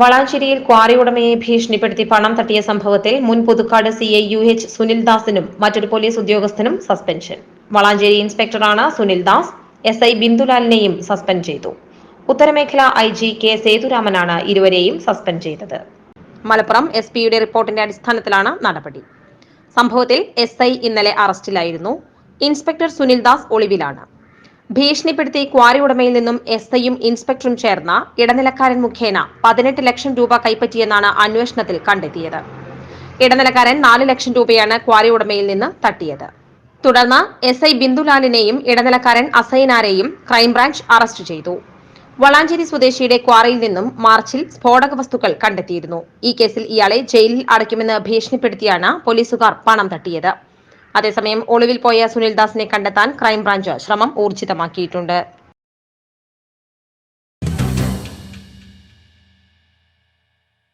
വളാഞ്ചേരിയിൽ quarry ഉടമയെ ഭീഷണിപ്പെടുത്തി പണം തട്ടിയ സംഭവത്തിൽ മുൻ Puthukkad C I U H സുനിൽദാസിനും മറ്റൊരു പോലീസ് ഉദ്യോഗസ്ഥനും സസ്പെൻഷൻ. വളാഞ്ചേരി ഇൻസ്പെക്ടറാണ് സുനിൽദാസ് എസ് ഐ ബിന്ദുലാലിനെയും സസ്പെൻഡ് ചെയ്തു. ഉത്തരമേഖല ഐ ജി കെ സേതുരാമനാണ് ഇരുവരെയും സസ്പെൻഡ് ചെയ്തത്. മലപ്പുറം എസ് പിയുടെ റിപ്പോർട്ടിന്റെ അടിസ്ഥാനത്തിലാണ് നടപടി. സംഭവത്തിൽ എസ് ഐ ഇന്നലെ അറസ്റ്റിലായിരുന്നു. ഇൻസ്പെക്ടർ സുനിൽദാസ് ഒളിവിലാണ്. ഭീഷണിപ്പെടുത്തി ക്വാറി ഉടമയിൽ നിന്നും എസ് ഐയും ഇൻസ്പെക്ടറും ചേർന്ന ഇടനിലക്കാരൻ മുഖേന പതിനെട്ട് ലക്ഷം രൂപ കൈപ്പറ്റിയെന്നാണ് അന്വേഷണത്തിൽ കണ്ടെത്തിയത്. ഇടനിലക്കാരൻ നാല് ലക്ഷം രൂപയാണ് ക്വാറി ഉടമയിൽ നിന്ന് തട്ടിയത്. തുടർന്ന് എസ് ഐ ബിന്ദുലാലിനെയും ഇടനിലക്കാരൻ അസൈനാരെയും ക്രൈംബ്രാഞ്ച് അറസ്റ്റ് ചെയ്തു. വളാഞ്ചേരി സ്വദേശിയുടെ ക്വാറിയിൽ നിന്നും മാർച്ചിൽ സ്ഫോടക വസ്തുക്കൾ കണ്ടെത്തിയിരുന്നു. ഈ കേസിൽ ഇയാളെ ജയിലിൽ അടയ്ക്കുമെന്ന് ഭീഷണിപ്പെടുത്തിയാണ് പോലീസുകാർ പണം തട്ടിയത്. അതേസമയം ഒളിവിൽ പോയ സുനിൽദാസിനെ കണ്ടെത്താൻ ക്രൈംബ്രാഞ്ച് ശ്രമം ഊർജിതമാക്കിയിട്ടുണ്ട്